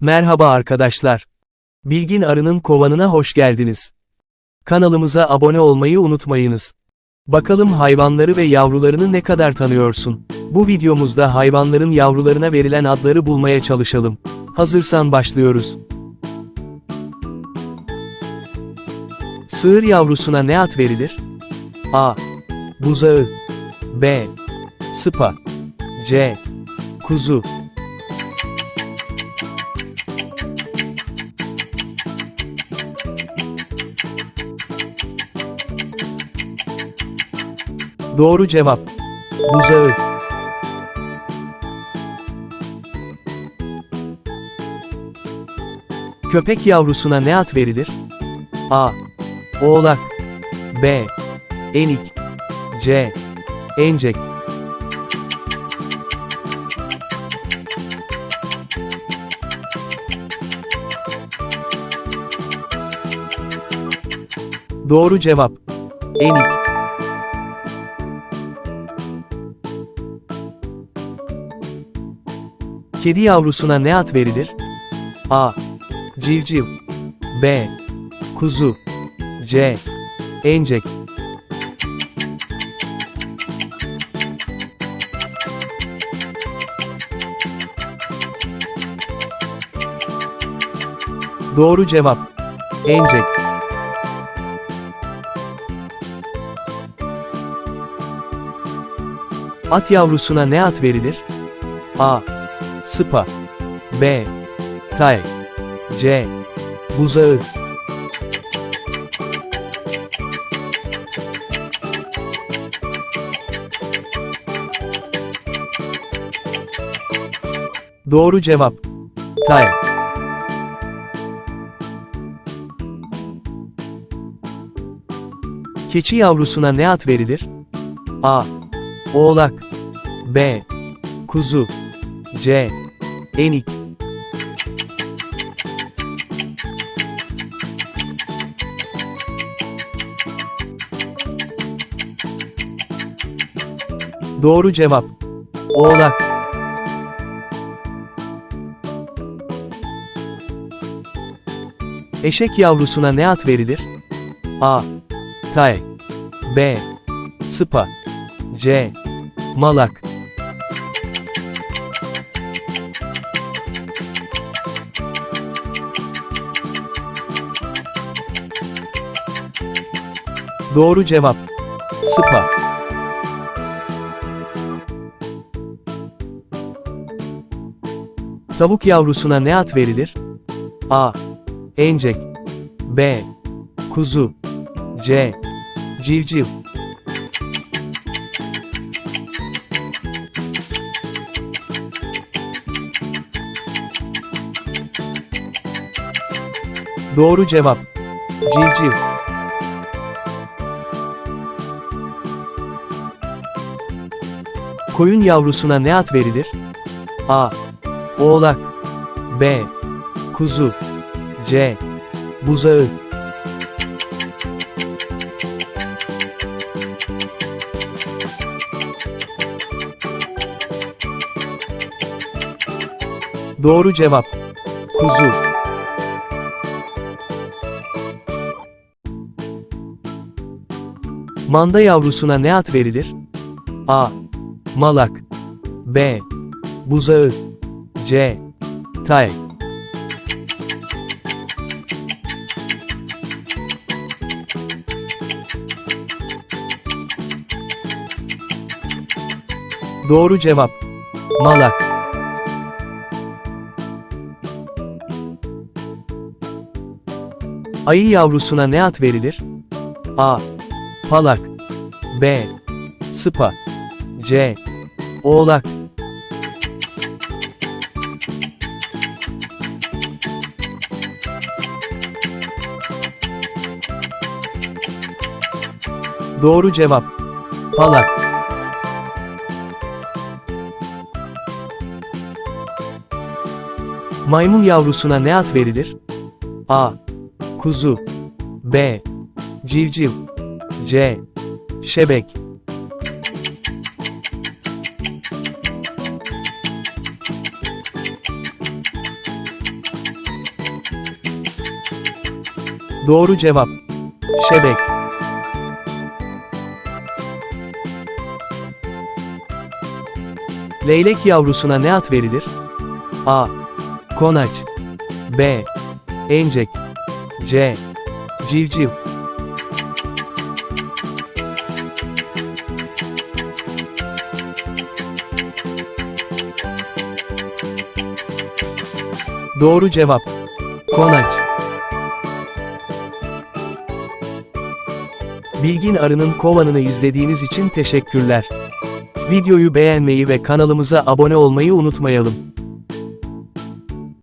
Merhaba arkadaşlar. Bilgin Arı'nın kovanına hoş geldiniz. Kanalımıza abone olmayı unutmayınız. Bakalım hayvanları ve yavrularını ne kadar tanıyorsun? Bu videomuzda hayvanların yavrularına verilen adları bulmaya çalışalım. Hazırsan başlıyoruz. Sığır yavrusuna ne ad verilir? A. Buzağı B. Sıpa C. Kuzu Doğru cevap. Buzağı. Köpek yavrusuna ne ad verilir? A. Oğlak B. Enik C. Encek Doğru cevap. Enik Kedi yavrusuna ne ad verilir? A. Civciv B. Kuzu C. Encek Doğru cevap. Encek. At yavrusuna ne ad verilir? A. Sıpa B. Tay C. Buzağı Doğru cevap. Tay Keçi yavrusuna ne ad verilir? A. Oğlak B. Kuzu C. Enik Doğru cevap. Oğlak. Eşek yavrusuna ne ad verilir? A. Tay B. Sıpa C. Malak Doğru cevap. Sıpa. Tavuk yavrusuna ne ad verilir? A. Encek B. Kuzu C. Civciv Doğru cevap. Civciv. Koyun yavrusuna ne ad verilir? A. Oğlak B. Kuzu C. Buzağı Doğru cevap. Kuzu. Manda yavrusuna ne ad verilir? A. Malak B. Buzağı C. Tay Doğru cevap. Malak. Ayı yavrusuna ne ad verilir? A. Palak B. Sıpa C. Oğlak Doğru cevap. Palak. Maymun yavrusuna ne ad verilir? A. Kuzu B. Civciv C. Şebek Doğru cevap. Şebek. Leylek yavrusuna ne ad verilir? A. Konaç. B. Encek. C. Civciv. Doğru cevap. Konaç. Bilgin Arı'nın kovanını izlediğiniz için teşekkürler. Videoyu beğenmeyi ve kanalımıza abone olmayı unutmayalım.